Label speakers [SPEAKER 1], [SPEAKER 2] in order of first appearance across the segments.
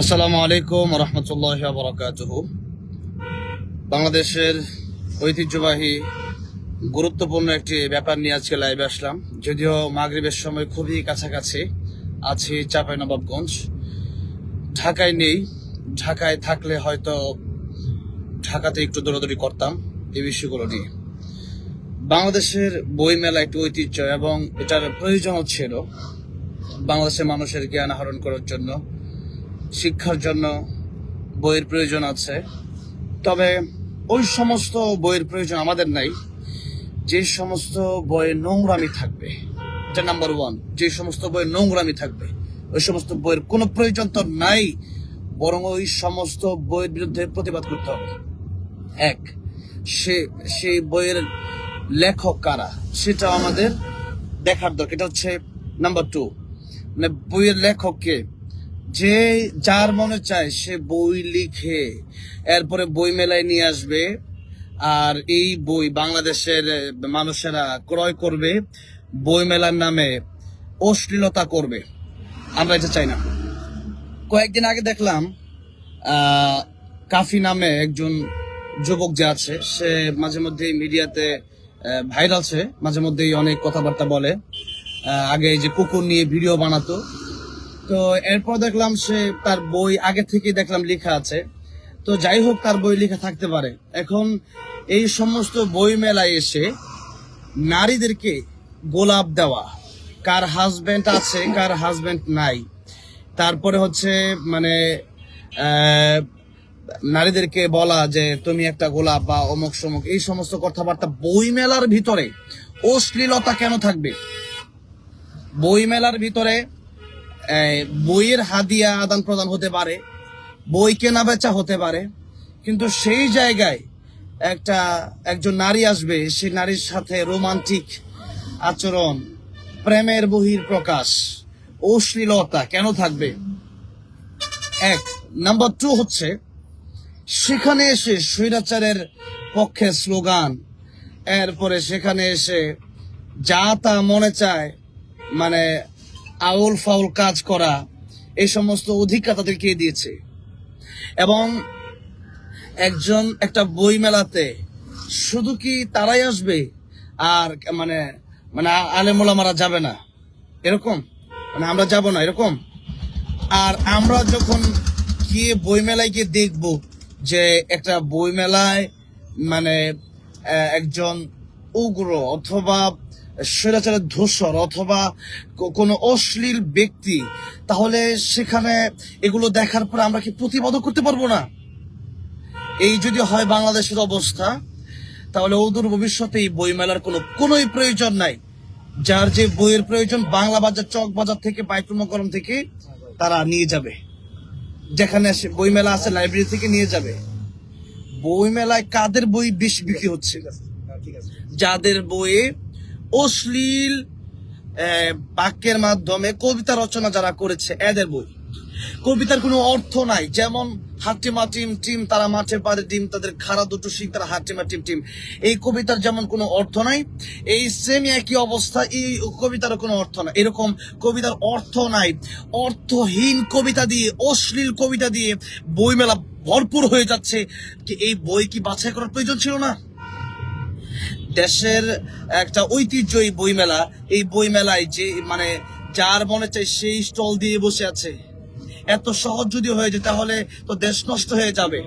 [SPEAKER 1] আসসালামু আলাইকুম রহমতুল্লাহ বরকাতুহ। বাংলাদেশের ঐতিহ্যবাহী গুরুত্বপূর্ণ একটি ব্যাপার নিয়ে আজকে লাইভে আসলাম। যদিও মাগরিবের সময় খুবই কাছাকাছি আছি চাপাই নবাবগঞ্জ ঢাকায় নেই। ঢাকায় থাকলে হয়তো ঢাকাতে একটু দৌড়াদৌড়ি করতাম এই বিষয়গুলো নিয়ে। বাংলাদেশের বই মেলা একটি ঐতিহ্য এবং এটার প্রয়োজনও ছিল। বাংলাদেশের মানুষের জ্ঞান আহরণ করার জন্য শিক্ষার জন্য বইয়ের প্রয়োজন আছে। তবে ওই সমস্ত বইয়ের প্রয়োজন আমাদের নাই। যে সমস্ত বইয়ে নোংরামি থাকবে, এটা নাম্বার ওয়ান যে সমস্ত বইয়ে নোংরামি থাকবে, ওই সমস্ত বইয়ের কোনো প্রয়োজন তো নাই, বরং ওই সমস্ত বইয়ের বিরুদ্ধে প্রতিবাদ করতে হবে। এক, সে সেই বইয়ের লেখক কারা সেটা আমাদের দেখার দরকার। এটা হচ্ছে নাম্বার টু মানে বইয়ের লেখককে যে যার মনে চায় সে বই লিখে এরপরে বই মেলায় নিয়ে আসবে, আর এই বই বাংলাদেশের মানুষেরা ক্রয় করবে, বই মেলার নামে অশ্লীলতা করবে। আমরা এটা চাই না। কয়েকদিন আগে দেখলাম কাফি নামে একজন যুবক যে আছে, সে মাঝে মধ্যে মিডিয়াতে ভাইরাল আছে, মাঝে মধ্যেই অনেক কথাবার্তা বলে। আগে যে কুকুর নিয়ে ভিডিও বানাতো তো এরপর দেখলাম সে তার বই আগে থেকে দেখলাম লেখা আছে। তো যাই হোক, তার বই লেখা থাকতে পারে। এখন এই সমস্ত বই মেলায় এসে নারীদেরকে গোলাপ দেওয়া। কার হাজবেন্ড আছে, কার হাজবেন্ড নাই। তারপরে হচ্ছে মানে নারীদেরকে বলা যে তুমি একটা গোলাপ বা অমুক সমুক এই সমস্ত কথাবার্তা বই মেলার ভিতরে অশ্লীলতা কেন থাকবে? বই মেলার ভিতরে বইয়ের হাদিয়া আদান প্রদান হতে পারে, বই কেনা বেচা হতে পারে, কিন্তু সেই জায়গায় একটা, একজন নারী আসবে, সেই নারীর সাথে রোমান্টিক আচরণ, প্রেমের বহির প্রকাশ, অশ্লীলতা কেন থাকবে? এক, নাম্বার টু হচ্ছে, সেখানে এসে স্বৈরাচারের পক্ষে স্লোগান, এরপরে সেখানে এসে যা তা মনে চায় মানে আউল ফাউল কাজ করা এই সমস্ত অধিকার তাদেরকে দিয়েছে। এবং একজন একটা বই মেলাতে শুধু কি তারাই আসবে আর মানে মানে আলেমোলামারা যাবে না? এরকম? মানে আমরা যাব না, এরকম? আর আমরা যখন গিয়ে বই মেলায় গিয়ে দেখব যে একটা বই মেলায় মানে একজন উগ্র অথবা স্বৈরাচারের ধূসর অথবা কোনো অশ্লীল ব্যক্তি তাহলে সেখানে এগুলো দেখার পর আমরা কি প্রতিবাদও করতে পারব না? এই যদি হয় বাংলাদেশের অবস্থা তাহলে অদূর ভবিষ্যতে এই বই মেলার কোনো কোনোই প্রয়োজন নাই। যার যে বইয়ের প্রয়োজন বাংলা বাজার চক বাজার থেকে বাইকুমকরম থেকে তারা নিয়ে যাবে। যেখানে সে বই মেলা আছে লাইব্রেরি থেকে নিয়ে যাবে। বই মেলায় কাদের বই বেশি বিক্রি হচ্ছে? যাদের বইয়ে অশ্লীল বাক্যের মাধ্যমে কবিতা রচনা যারা করেছে, এদের বই। কবিতার কোনো অর্থ নাই। যেমন হাটিমা টিম টিম, তারা মাঠে পারে ডিম, তাদের খাড়া দুটো শিং, তারা হাটিমা টিম টিম। এই কবিতার যেমন কোনো অর্থ নাই, এই সেম একই অবস্থা, এই কবিতার কোনো অর্থ নাই। এরকম কবিতার অর্থ নাই। অর্থহীন কবিতা দিয়ে, অশ্লীল কবিতা দিয়ে বইমেলা ভরপুর হয়ে যাচ্ছে। কি এই বই কি বাছাই করার প্রয়োজন ছিল না? দেশের একটা ঐতিহ্য এই বইমেলা। এই বইমেলায় যে মানে যার মনে চাই সেই স্টল দিয়ে বসে আছে। এত সহজ যদি হয়ে যায়, তাহলে তো দেশ নষ্ট হয়ে যাবে।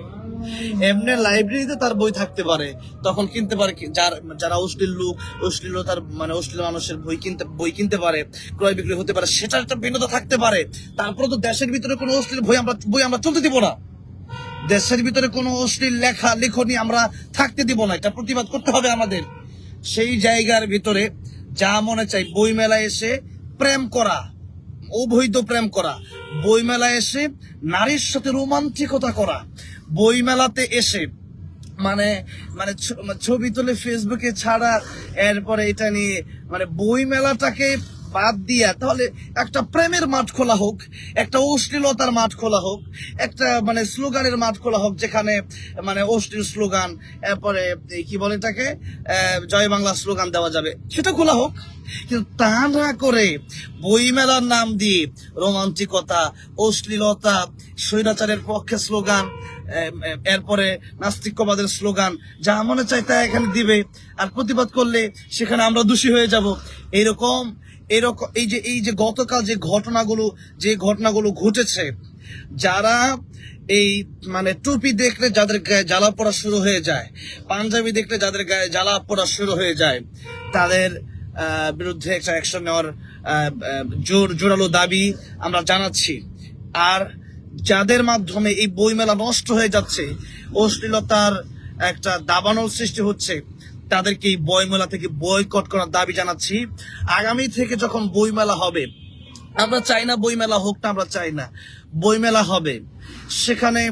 [SPEAKER 1] এমনি লাইব্রেরিতে তার বই থাকতে পারে। তখন কিনতে পারে যার, যারা অশ্লীল লোক, অশ্লীল তার মানে অশ্লীল মানুষের বই কিনতে বই কিনতে পারে, ক্রয় বিক্রি হতে পারে, সেটার একটা ভিন্নতা থাকতে পারে। তারপরে তো দেশের ভিতরে কোনো অশ্লীল বই আমরা বই আমরা চলতে দিব না। দেশের ভিতরে কোনো অশ্লীল লেখা লেখনি আমরা থাকতে দিব না, এটা প্রতিবাদ করতে হবে আমাদের। সেই জায়গার ভিতরে যা মনে চাই বই মেলায় এসে প্রেম করা, অবৈধ প্রেম করা বই মেলায় এসে নারীর সাথে রোমান্টিকতা করা বই মেলাতে এসে মানে মানে মানে ছবি তুলে ফেসবুকে ছাড়া, এরপরে এটা নিয়ে মানে বই মেলাটাকে বাদ দিয়া, তাহলে একটা প্রেমের মাঠ খোলা হোক, একটা অশ্লীলতার মাঠ খোলা হোক, একটা মানে স্লোগানের মাঠ খোলা হোক, যেখানে মানে অশ্লীল স্লোগান, এরপরে কি বলে এটাকে? জয় বাংলা স্লোগান দেওয়া যাবে। সেটা খোলা হোক। কিন্তু তা না করে বইমেলার নাম দিয়ে রোমান্টিকতা, অশ্লীলতা, স্বৈরাচারের পক্ষে স্লোগান এরপরে নাস্তিক্যবাদের স্লোগান, যা মনে চায় তা এখানে দিবে। আর প্রতিবাদ করলে সেখানে আমরা দোষী হয়ে যাব। এইরকম এরকম এই যে এই যে গতকাল যে ঘটনাগুলো যে ঘটনাগুলো ঘটেছে, যারা এই মানে টুপি দেখলে যাদের গায়ে জ্বালা পড়া শুরু হয়ে যায়, পাঞ্জাবি দেখলে যাদের গায়ে জ্বালা পড়া শুরু হয়ে যায়, তাদের বিরুদ্ধে একটা অ্যাকশন নেওয়ার জোর জোরালো দাবি আমরা জানাচ্ছি। আর যাদের মাধ্যমে এই বইমেলা নষ্ট হয়ে যাচ্ছে, অশ্লীলতার একটা দাবানল সৃষ্টি হচ্ছে তাদেরকে এই বইমেলা থেকে বয়কট করার দাবি জানাচ্ছি। আগামী থেকে যখন বইমেলা হবে, আমরা চাই না বইমেলা হোক না, আমরা চাই না। বইমেলা হবে। সেখানে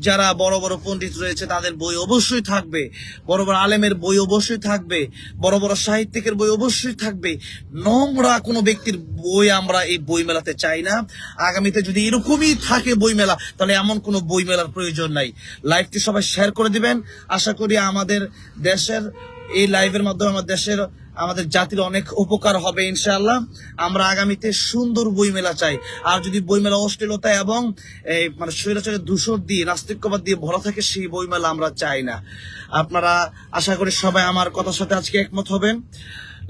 [SPEAKER 1] যারা বড় বড় পণ্ডিত রয়েছে, তাদের বই অবশ্যই থাকবে। বড় বড় আলেমের বই অবশ্যই থাকবে। বড় বড় সাহিত্যিকের বই অবশ্যই থাকবে। নোংরা কোনো ব্যক্তির বই আমরা এই বই মেলাতে চাই না। আগামীতে যদি এরকমই থাকে বই মেলা তাহলে এমন কোনো বই মেলার প্রয়োজন নাই। লাইভটি সবাই শেয়ার করে দিবেন। আশা করি আমাদের দেশের এই লাইভের মাধ্যমে আমাদের দেশের, আমাদের জাতির অনেক উপকার হবে, ইনশাআল্লাহ। আমরা আগামীতে সুন্দর বইমেলা চাই। আর যদি বইমেলা অশ্লীলতা এবং এই মানে স্বৈরাচারের দূষর দিয়ে নাস্তিক্যবাদ দিয়ে ভরা থাকে, সেই বইমেলা আমরা চাই না। আপনারা আশা করি সবাই আমার কথার সাথে আজকে একমত হবেন।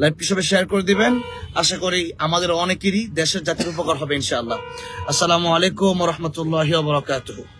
[SPEAKER 1] লাইভটি সবাই শেয়ার করে দিবেন। আশা করি আমাদের অনেকেরই দেশের জাতির উপকার হবে, ইনশাআল্লাহ। আসসালামু আলাইকুম রহমতুল্লাহ বরকাতুহ।